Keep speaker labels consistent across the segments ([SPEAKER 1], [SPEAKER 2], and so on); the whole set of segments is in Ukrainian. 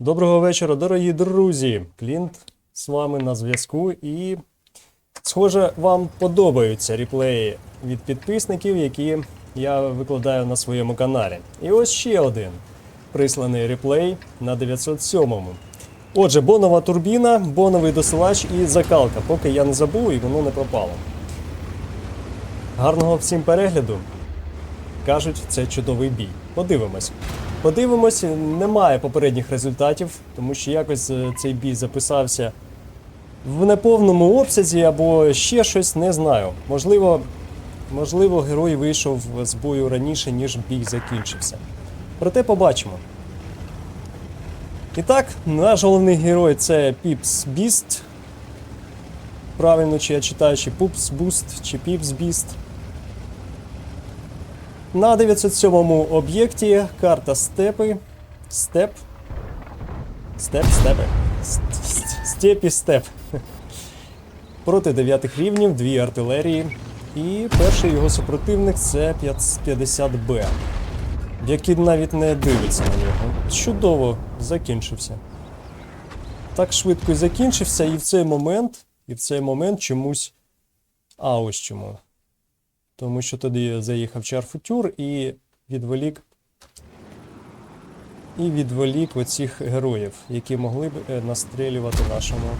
[SPEAKER 1] Доброго вечора, дорогі друзі! Клінт з вами на зв'язку і, схоже, вам подобаються реплеї від підписників, які я викладаю на своєму каналі. І ось ще один присланий реплей на 907-му. Отже, бонова турбіна, боновий досилач і закалка, поки я не забув і воно не пропало. Гарного всім перегляду! Кажуть, це чудовий бій. Подивимось. Подивимось, немає попередніх результатів, тому що якось е, цей бій записався в неповному обсязі або ще щось, не знаю. Можливо, можливо, герой вийшов з бою раніше, ніж бій закінчився. Проте побачимо. І так, наш головний герой це Піпс Біст. Правильно, чи я читаю, чи Пупс Буст, чи Піпс Біст. На 907 об'єкті карта степи. Степ. Степ, степи. Ст- ст- Степі степ. Проти 9 рівнів, дві артилерії. І перший його супротивник це 50Б, який навіть не дивиться на нього. Чудово закінчився. Так швидко і закінчився, і в цей момент, і в цей момент чомусь. А ось чому. Тому що тоді заїхав Чарфутюр і відволік. І відволік оцих героїв, які могли б е, настрілювати нашому.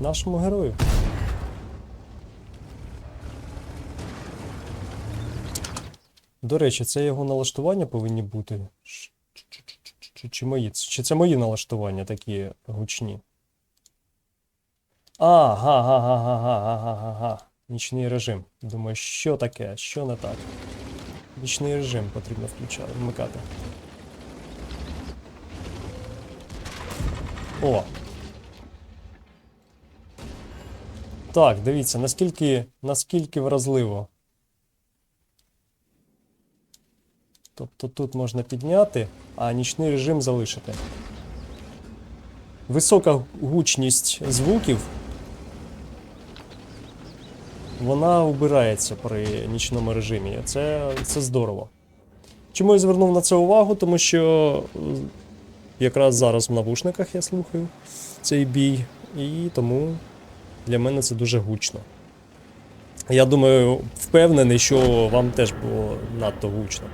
[SPEAKER 1] Нашому герою. До речі, це його налаштування повинні бути. Чи, чи, чи, чи, чи мої? Чи це мої налаштування такі гучні? Ага, га га га га га га га Нічний режим. Думаю, що таке, що не так. Нічний режим потрібно включати, вмикати. О! Так, дивіться, наскільки наскільки вразливо. Тобто тут можна підняти, а нічний режим залишити. Висока гучність звуків. Вона вбирається при нічному режимі. Це, це здорово. Чому я звернув на це увагу? Тому що якраз зараз в навушниках я слухаю цей бій, і тому для мене це дуже гучно. Я думаю, впевнений, що вам теж було надто гучно.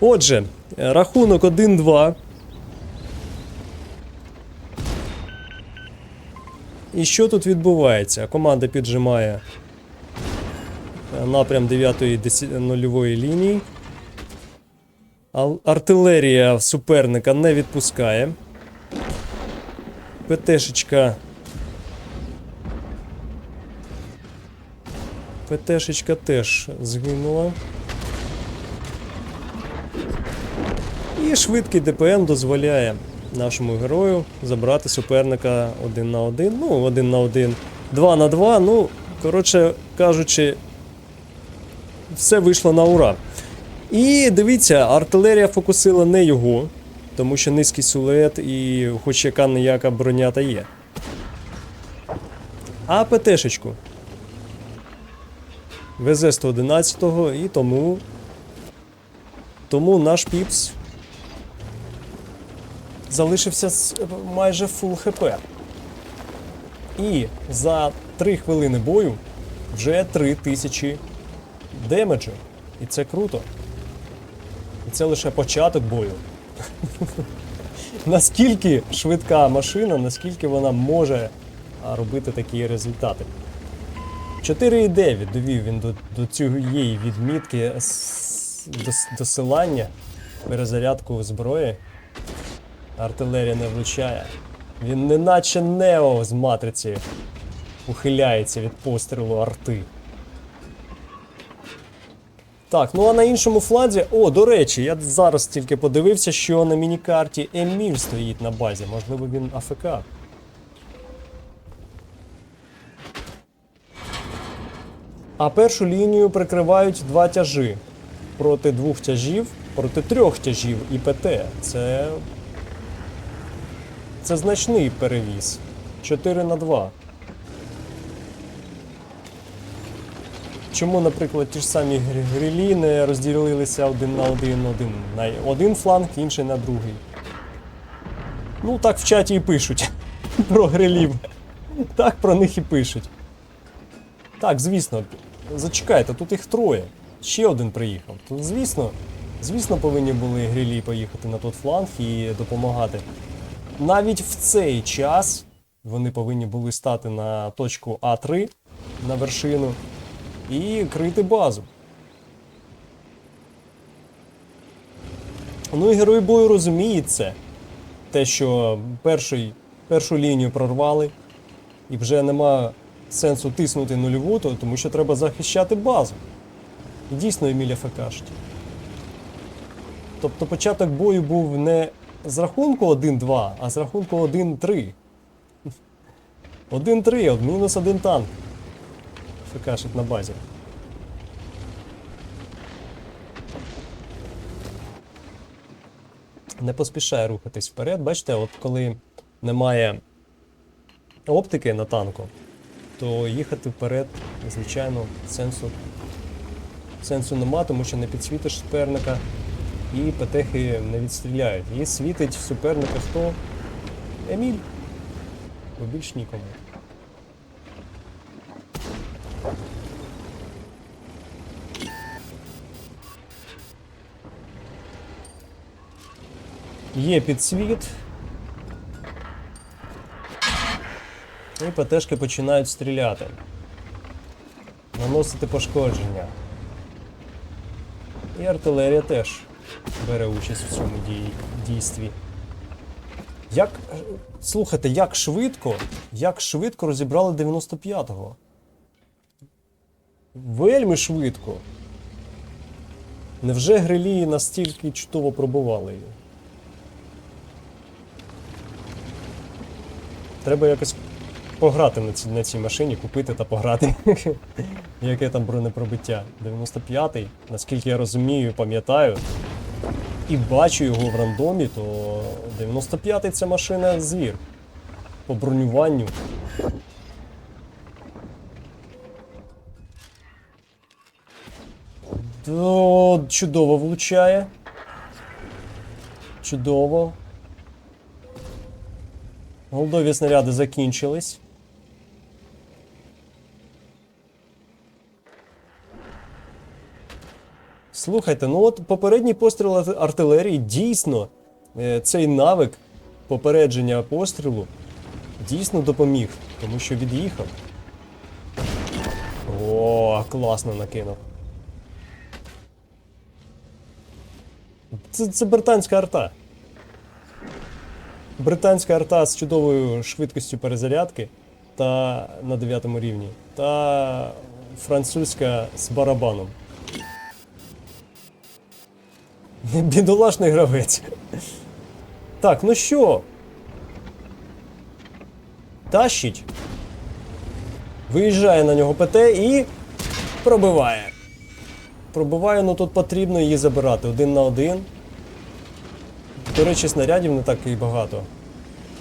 [SPEAKER 1] Отже, рахунок 1-2. І що тут відбувається? Команда піджимає напрям 9-ї нульової лінії. Артилерія суперника не відпускає. ПТшечка. ПТшечка теж згинула. І швидкий ДПМ дозволяє нашому герою забрати суперника один на один. Ну, один на один, два на два. Ну, коротше кажучи, все вийшло на ура. І дивіться, артилерія фокусила не його, тому що низький силует і хоч яка ніяка броня та є. А ПТшечку. ВЗ 111 і тому. Тому наш піпс залишився з майже фул хп. І за 3 хвилини бою вже 3000 демеджу. І це круто. І це лише початок бою. наскільки швидка машина, наскільки вона може робити такі результати. 4,9 довів він до, до цієї відмітки досилання, перезарядку зброї. Артилерія не влучає. Він не наче Нео з матриці ухиляється від пострілу арти. Так, ну а на іншому фланзі. О, до речі, я зараз тільки подивився, що на мінікарті Еміль стоїть на базі. Можливо, він АФК. А першу лінію прикривають два тяжі. Проти двох тяжів, проти трьох тяжів і ПТ. Це. Це значний перевіз. 4 на 2. Чому, наприклад, ті ж самі гр- грилі не розділилися один на один, один на один фланг, інший на другий. Ну, так в чаті і пишуть про грилів. Так про них і пишуть. Так, звісно, зачекайте, тут їх троє. Ще один приїхав. Тут, звісно, звісно, повинні були грилі поїхати на той фланг і допомагати. Навіть в цей час вони повинні були стати на точку А3 на вершину і крити базу. Ну і герой бою розуміє це. Те, що перший, першу лінію прорвали, і вже нема сенсу тиснути нульову, то- тому що треба захищати базу. І дійсно Еміля ФКшить. Тобто початок бою був не з рахунку 1-2, а з рахунку 1-3. 1-3, мінус один танк. ФКшить на базі. Не поспішає рухатись вперед. Бачите, от коли немає оптики на танку, то їхати вперед, звичайно, сенсу, сенсу нема, тому що не підсвітиш суперника і петехи не відстріляють. І світить суперника хто? Еміль. Бо більш нікому. Є підсвіт. І ПТшки починають стріляти. Наносити пошкодження. І артилерія теж бере участь в цьому дій- дійстві. Як. Слухайте, як швидко, як швидко розібрали 95-го. Вельми швидко. Невже грилі настільки чудово пробували її? Треба якось пограти на цій, на цій машині, купити та пограти. Яке там бронепробиття? 95-й, наскільки я розумію, пам'ятаю. І бачу його в рандомі, то 95-й це машина звір. По бронюванню. Чудово влучає. Чудово. Голдові снаряди закінчились. Слухайте, ну от попередній постріл артилерії дійсно е, цей навик попередження пострілу дійсно допоміг, тому що від'їхав. О, класно накинув. Це, це британська арта. Британська арта з чудовою швидкістю перезарядки та на 9 рівні, та французька з барабаном. Бідолашний гравець. Так, ну що? Тащить. Виїжджає на нього ПТ і пробиває. Пробиває, ну тут потрібно її забирати один на один. До речі, снарядів не так і багато.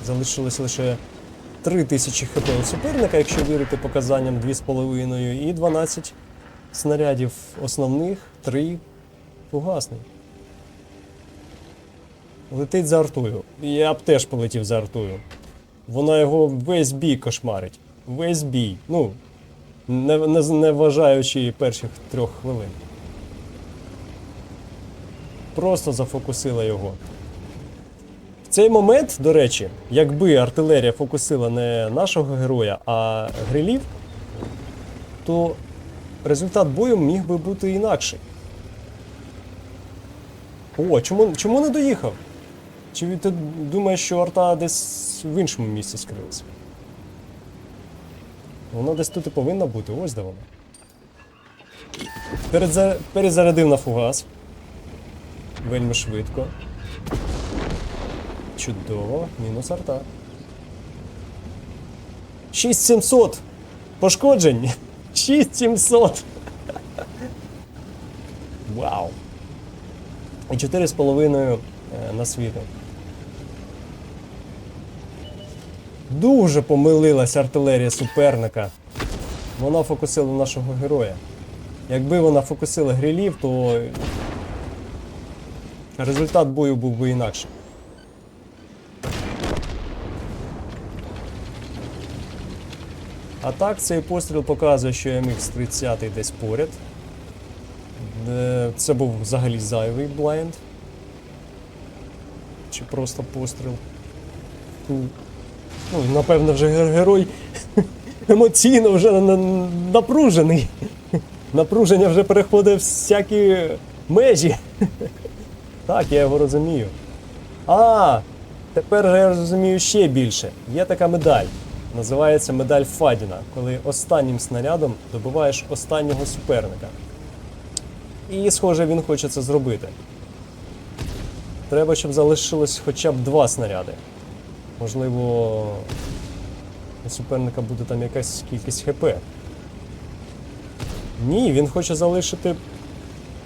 [SPEAKER 1] Залишилось лише 3000 хп у суперника, якщо вірити показанням 2,5 і 12 снарядів основних, 3 фугасний. Летить за артою. Я б теж полетів за артою. Вона його весь бій кошмарить. Весь бій. Ну, не, не, не вважаючи перших трьох хвилин. Просто зафокусила його. Цей момент, до речі, якби артилерія фокусила не нашого героя, а грилів, то результат бою міг би бути інакший. О, чому, чому не доїхав? Чи ти думаєш, що арта десь в іншому місці скрилася? Вона десь тут і повинна бути, ось де вона. Перезарядив на фугас. Вельми швидко. Чудово, мінус арта. 6700! Пошкоджень! 6700! Вау! І 4,5 е, на світу. Дуже помилилась артилерія суперника. Вона фокусила нашого героя. Якби вона фокусила грилів, то результат бою був би інакший. А так, цей постріл показує, що MX-30 десь поряд. Е, Це був взагалі зайвий блайнд. Чи просто постріл. Ну, напевно, вже герой емоційно вже на- на- напружений. Напруження вже переходить всякі межі. Так, я його розумію. А, тепер я розумію ще більше. Є така медаль. Називається медаль Фадіна, коли останнім снарядом добиваєш останнього суперника. І, схоже, він хоче це зробити. Треба, щоб залишилось хоча б два снаряди. Можливо, у суперника буде там якась кількість ХП. Ні, він хоче залишити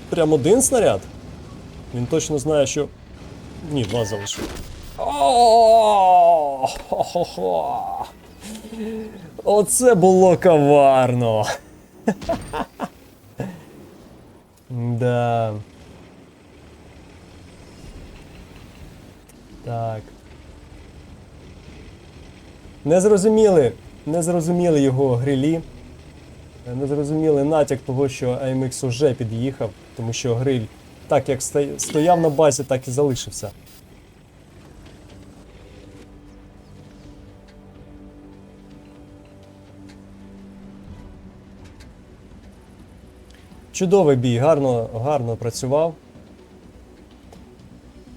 [SPEAKER 1] прям один снаряд. Він точно знає, що. Ні, два залишив. О, хо-хо-хо. Оце було коварно. Да. Так. Не зрозуміли, не зрозуміли його грилі. Не зрозуміли натяк того, що AMX уже під'їхав, тому що гриль так як стояв на базі, так і залишився. Чудовий бій, гарно, гарно працював.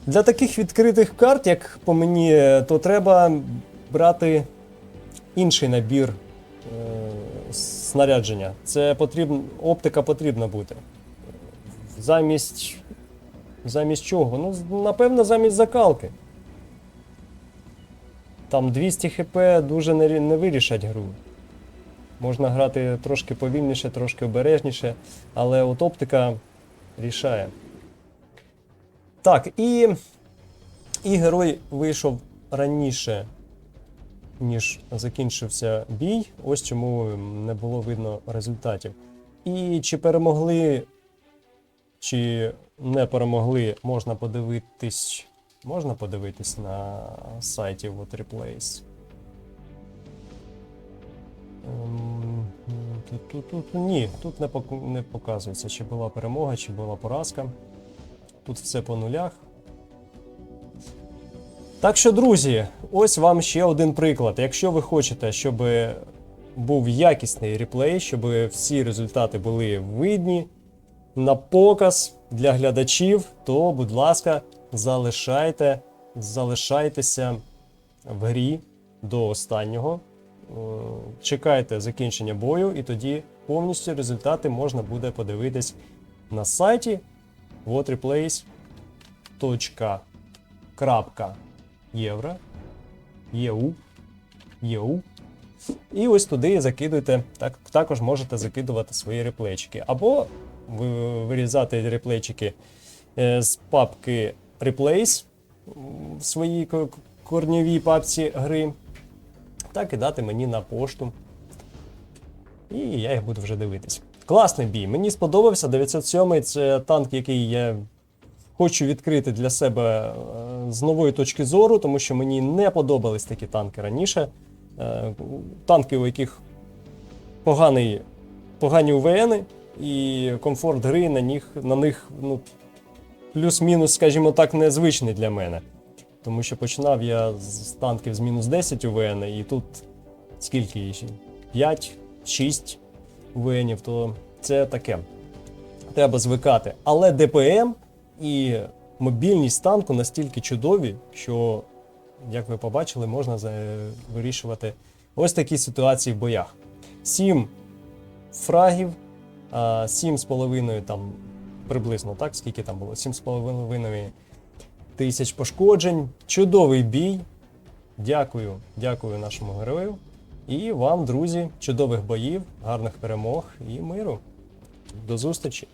[SPEAKER 1] Для таких відкритих карт, як по мені, то треба брати інший набір е, снарядження. Це потрібно, оптика потрібна бути. Замість. Замість чого? Ну, напевно, замість закалки. Там 200 хп дуже не, не вирішать гру. Можна грати трошки повільніше, трошки обережніше, але от оптика рішає. Так, і, і герой вийшов раніше, ніж закінчився бій. Ось чому не було видно результатів. І чи перемогли, чи не перемогли, можна подивитись. Можна подивитись на сайті. Ем, Тут, тут, тут, ні, тут не, не показується, чи була перемога, чи була поразка. Тут все по нулях. Так що, друзі, ось вам ще один приклад. Якщо ви хочете, щоб був якісний реплей, щоб всі результати були видні на показ для глядачів, то, будь ласка, залишайте, залишайтеся в грі до останнього. Е, Чекайте закінчення бою, і тоді повністю результати можна буде подивитись на сайті whatreplace.євро ЄУ. І ось туди закидуйте, так, також можете закидувати свої реплейчики. Або вирізати реплейчики е, з папки Replace в своїй ко- корнівій папці гри, та кидати мені на пошту. І я їх буду вже дивитись. Класний бій. Мені сподобався. 907 це танк, який я хочу відкрити для себе е, з нової точки зору, тому що мені не подобались такі танки раніше. Е, Танки, у яких поганий, погані УВН і комфорт гри на них, на них ну, плюс-мінус, скажімо так, незвичний для мене. Тому що починав я з танків з мінус 10 УВН, і тут скільки її ще? 5, 6 УВНів, то це таке. Треба звикати. Але ДПМ і мобільність танку настільки чудові, що, як ви побачили, можна вирішувати ось такі ситуації в боях. 7 фрагів, а, 7,5 там приблизно, так? Скільки там було? 7,5 тисяч пошкоджень. Чудовий бій. Дякую, дякую нашому герою. І вам, друзі, чудових боїв, гарних перемог і миру. До зустрічі!